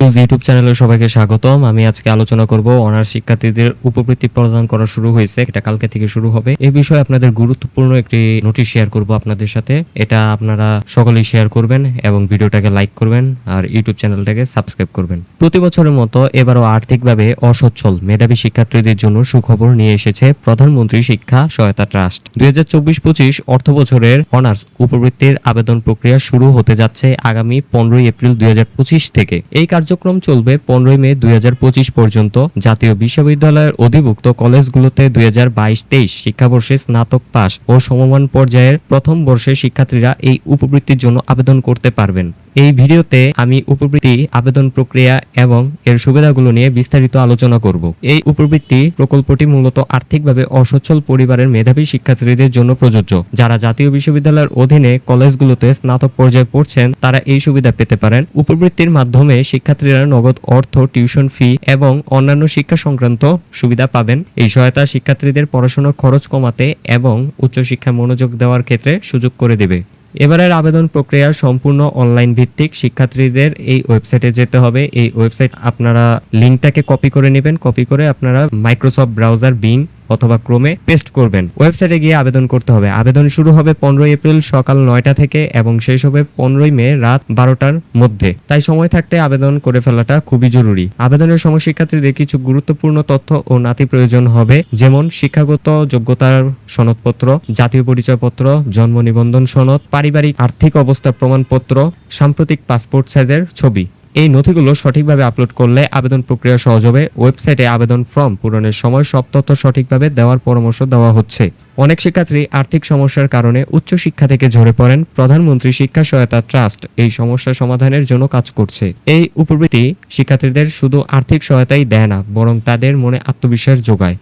YouTube চ্যানেলে সবাইকে স্বাগতম। আমি আজকে আলোচনা করব অনার্স শিক্ষার্থীদের উপবৃত্তি প্রদান করা শুরু হয়েছে, এটা কালকে থেকে শুরু হবে। এই বিষয়ে আপনাদের গুরুত্বপূর্ণ একটি নোটিশ শেয়ার করব আপনাদের সাথে। এটা আপনারা সকলেই শেয়ার করবেন এবং ভিডিওটাকে লাইক করবেন আর ইউটিউব চ্যানেলটাকে সাবস্ক্রাইব করবেন। প্রতি বছরের মতো এবারও আর্থিকভাবে অসচ্ছল মেধাবী শিক্ষার্থীদের জন্য সুখবর নিয়ে এসেছে প্রধানমন্ত্রী শিক্ষা সহায়তা ট্রাস্ট। দুই হাজার চব্বিশ পঁচিশ অর্থ বছরের অনার্স উপবৃত্তির আবেদন প্রক্রিয়া শুরু হতে যাচ্ছে আগামী পনেরোই এপ্রিল দুই হাজার পঁচিশ থেকে। এই কার্যক্রম চলবে পনেরোই মে দুই হাজার পঁচিশ পর্যন্ত। জাতীয় বিশ্ববিদ্যালয়ের অধিভুক্ত কলেজগুলোতে দুই হাজার বাইশ তেইশ শিক্ষাবর্ষে স্নাতক পাশ ও সমমান পর্যায়ের প্রথম বর্ষের শিক্ষার্থীরা এই উপবৃত্তির জন্য আবেদন করতে পারবেন। এই ভিডিওতে আমি উপবৃত্তি, আবেদন প্রক্রিয়া এবং এর সুবিধাগুলো নিয়ে বিস্তারিত আলোচনা করব। এই উপবৃত্তি প্রকল্পটি মূলত আর্থিকভাবে অসচ্ছল পরিবারের মেধাবী শিক্ষার্থীদের জন্য প্রযোজ্য। যারা জাতীয় বিশ্ববিদ্যালয়ের অধীনে কলেজগুলোতে স্নাতক পর্যায়ে পড়ছেন, তারা এই সুবিধা পেতে পারেন। উপবৃত্তির মাধ্যমে শিক্ষার্থীরা নগদ অর্থ, টিউশন ফি এবং অন্যান্য শিক্ষা সংক্রান্ত সুবিধা পাবেন। এই সহায়তা শিক্ষার্থীদের পড়াশোনার খরচ কমাতে এবং উচ্চশিক্ষায় মনোযোগ দেওয়ার ক্ষেত্রে সুযোগ করে দেবে। এবারের আবেদন প্রক্রিয়া সম্পূর্ণ অনলাইন ভিত্তিক। শিক্ষার্থীদের এই ওয়েবসাইটে যেতে হবে। এই ওয়েবসাইট আপনারা লিঙ্কটাকে কপি করে নেবেন। কপি করে আপনারা মাইক্রোসফট ব্রাউজার বিং অথবা ক্রোমে পেস্ট করবেন। ওয়েবসাইটে গিয়ে আবেদন করতে হবে। আবেদন শুরু হবে পনেরোই এপ্রিল সকাল নয়টা থেকে এবং শেষ হবে পনেরোই মে রাত বারোটার মধ্যে। তাই সময় থাকতে আবেদন করে ফেলাটা খুবই জরুরি। আবেদনের সময় শিক্ষার্থীদের কিছু গুরুত্বপূর্ণ তথ্য ও নাতি প্রয়োজন হবে, যেমন শিক্ষাগত যোগ্যতার সনদপত্র, জাতীয় পরিচয়পত্র, জন্ম নিবন্ধন সনদ, পারিবারিক আর্থিক অবস্থার প্রমাণপত্র, সাম্প্রতিক পাসপোর্ট সাইজের ছবি। এই নথিগুলো সঠিকভাবে আপলোড করলে আবেদন প্রক্রিয়া সহজ হবে। ওয়েবসাইটে আবেদন ফর্ম পূরণের সময় সব তথ্য সঠিকভাবে দেওয়ার পরামর্শ দেওয়া হচ্ছে। অনেক শিক্ষার্থী আর্থিক সমস্যার কারণে উচ্চশিক্ষা থেকে ঝরে পড়েন। প্রধানমন্ত্রী শিক্ষা সহায়তা ট্রাস্ট এই সমস্যা সমাধানের জন্য কাজ করছে। এই উপবৃত্তি শিক্ষার্থীদের শুধু আর্থিক সহায়তাই দেয় না, বরং তাদের মনে আত্মবিশ্বাস যোগায়।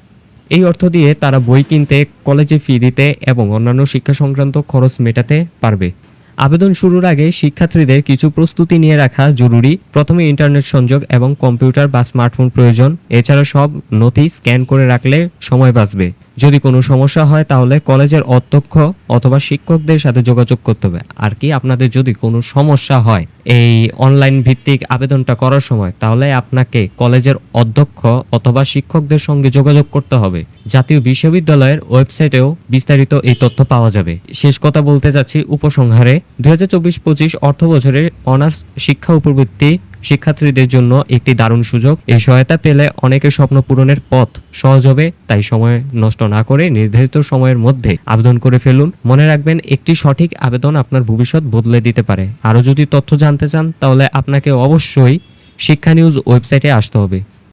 এই অর্থ দিয়ে তারা বই কিনতে, কলেজে ফি দিতে এবং অন্যান্য শিক্ষা সংক্রান্ত খরচ মেটাতে পারবে। আবেদন শুরুর আগে শিক্ষার্থীদের কিছু প্রস্তুতি নিয়ে রাখা জরুরি। প্রথমে ইন্টারনেট সংযোগ এবং কম্পিউটার বা স্মার্টফোন প্রয়োজন। এছাড়া সব নথি স্ক্যান করে রাখলে সময় বাঁচবে। যদি কোনো সমস্যা হয়, তাহলে কলেজের অধ্যক্ষ অথবা শিক্ষকদের সাথে যোগাযোগ করতে হবে। আর কি, আপনাদের যদি কোনো সমস্যা হয় এই অনলাইন ভিত্তিক আবেদনটা করার সময়, তাহলে আপনাকে কলেজের অধ্যক্ষ অথবা শিক্ষকদের সঙ্গে যোগাযোগ করতে হবে। জাতীয় বিশ্ববিদ্যালয়ের ওয়েবসাইটেও বিস্তারিত এই তথ্য পাওয়া যাবে। শেষ কথা বলতে চাচ্ছি উপসংহারে। দুই হাজার চব্বিশ পঁচিশ অর্থ বছরের অনার্স শিক্ষা উপবৃত্তি শিক্ষার্থীদের জন্য একটি দারুণ সুযোগ। এই সহায়তা পেলে অনেকের স্বপ্ন পূরণের পথ সহজ হবে, তাই সময় নষ্ট না করে নির্ধারিত সময়ের মধ্যে আবেদন করে ফেলুন। মনে রাখবেন, একটি সঠিক আবেদন আপনার ভবিষ্যৎ বদলে দিতে পারে। আরও যদি তথ্য জানতে চান, তাহলে আপনাকে অবশ্যই শিক্ষা নিউজ ওয়েবসাইটে আসতে হবে।